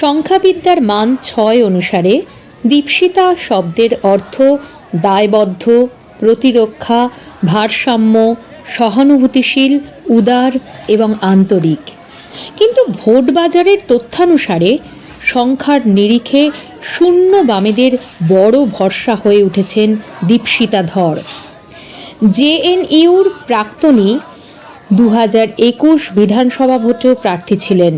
সংখ্যাবিদ্যার মান ছয় অনুসারে দীপশিতা শব্দের অর্থ দায়বদ্ধ, প্রতিরক্ষা, ভারসাম্য, সহানুভূতিশীল, উদার এবং আন্তরিক। কিন্তু ভোট বাজারের তথ্যানুসারে সংখ্যার নিরিখে শূন্য বামেদের বড় ভরসা হয়ে উঠেছেন দীপশিতা ধর। জেএনইউর প্রাক্তনী দু হাজার একুশ বিধানসভা ভোটেও প্রার্থী ছিলেন।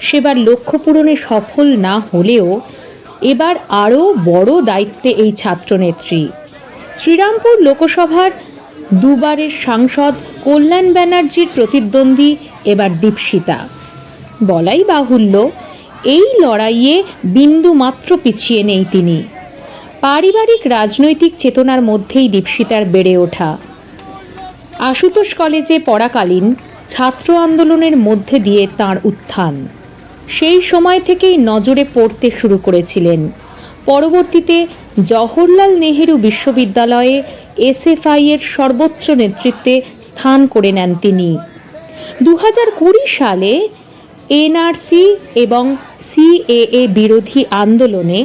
সেবার লক্ষ্য পূরণে সফল না হলেও এবার আরও বড় দায়িত্বে এই ছাত্রনেত্রী। শ্রীরামপুর লোকসভার দুবারের সাংসদ কল্যাণ ব্যানার্জির প্রতিদ্বন্দ্বী এবার দীপশিতা। বলাই বাহুল্য, এই লড়াইয়ে বিন্দু মাত্র পিছিয়ে নেই তিনি। পারিবারিক রাজনৈতিক চেতনার মধ্যেই দীপশিতার বেড়ে ওঠা। আশুতোষ কলেজে পড়াকালীন ছাত্র আন্দোলনের মধ্যে দিয়ে তার উত্থান। সেই সময় থেকেই নজরে পড়তে শুরু করেছিলেন। পরবর্তীতে জওহরলাল নেহেরু বিশ্ববিদ্যালয়ে এসএফআই এর সর্বোচ্চ নেতৃত্বে স্থান করে নেন তিনি। দু হাজার কুড়ি সালে এনআরসি এবং সিএএ বিরোধী আন্দোলনে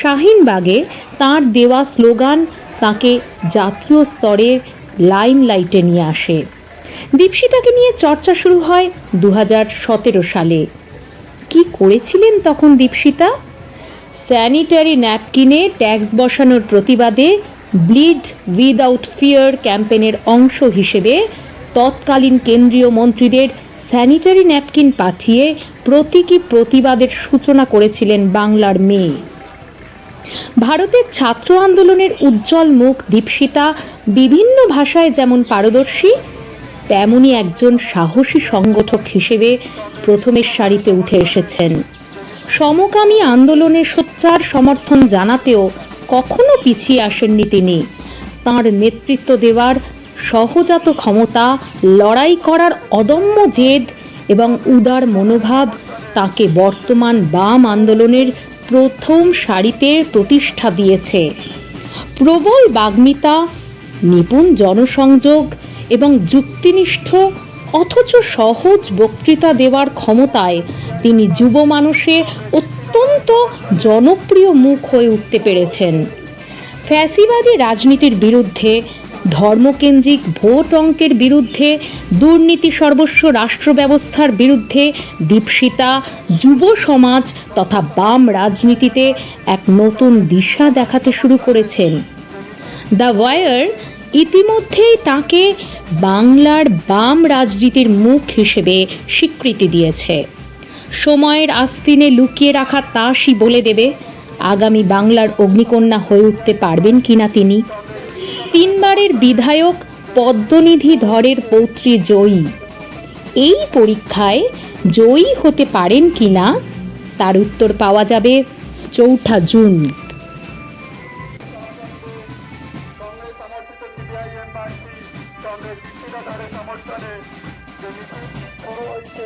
শাহিনবাগে তার দেওয়া স্লোগান তাকে জাতীয় স্তরের লাইমলাইটে নিয়ে আসে। দীপশিতাকে নিয়ে চর্চা শুরু হয় দু হাজার সতেরো সালে। কি করেছিলেন তখন দীপশিতা? স্যানিটারি ন্যাপকিনে ট্যাক্স বসানোর প্রতিবাদে ব্লিড উইদাউট ফিয়ার ক্যাম্পেনের অংশ হিসেবে তৎকালীন কেন্দ্রীয় মন্ত্রীদের স্যানিটারি ন্যাপকিন পাঠিয়ে প্রতীকী প্রতিবাদের সূচনা করেছিলেন বাংলার মেয়ে। ভারতের ছাত্র আন্দোলনের উজ্জ্বল মুখ দীপশিতা বিভিন্ন ভাষায় যেমন পারদর্শী তেমনি একজন সাহসী সংগঠক হিসেবে প্রথমের সারিতে উঠে এসেছেন। সমকামী আন্দোলনের সোচ্চার সমর্থন জানাতেও কখনো পিছিয়ে আসেননি তিনি। তাঁর নেতৃত্ব দেওয়ার সহজাত ক্ষমতা, লড়াই করার অদম্য জেদ এবং উদার মনোভাব তাকে বর্তমান বাম আন্দোলনের প্রথম সারিতে প্রতিষ্ঠা দিয়েছে। প্রবল বাগ্মিতা, নিপুণ জনসংযোগ এবং যুক্তিনিষ্ঠ অথচ সহজ বক্তৃতা দেওয়ার ক্ষমতায় তিনি যুব মানুষে অত্যন্ত জনপ্রিয় মুখ হয়ে উঠতে পেরেছেন। ফ্যাসিবাদী রাজনীতির বিরুদ্ধে, ধর্মকেন্দ্রিক ভোট অঙ্কের বিরুদ্ধে, দুর্নীতি সর্বস্ব রাষ্ট্র ব্যবস্থার বিরুদ্ধে দীপশিতা, যুব সমাজ তথা বাম রাজনীতিতে এক নতুন দিশা দেখাতে শুরু করেছেন। দ্য ওয়ার ইতিমধ্যেই তাকে বাংলার বাম রাজনীতির মুখ হিসেবে স্বীকৃতি দিয়েছে। সময়ের আস্তিনে লুকিয়ে রাখা তাসই বলে দেবে, আগামী বাংলার অগ্নিকন্যা হয়ে উঠতে পারবেন কিনা তিনি। তিনবারের বিধায়ক পদ্মনিধি ধরের পৌত্রী জয়ী। এই পরীক্ষায় জয়ী হতে পারেন কিনা, তার উত্তর পাওয়া যাবে চৌঠা জুন। কংগ্রেস দীক্ষিতাধারের সমর্থনে যে মিছিল শুরু হয়েছে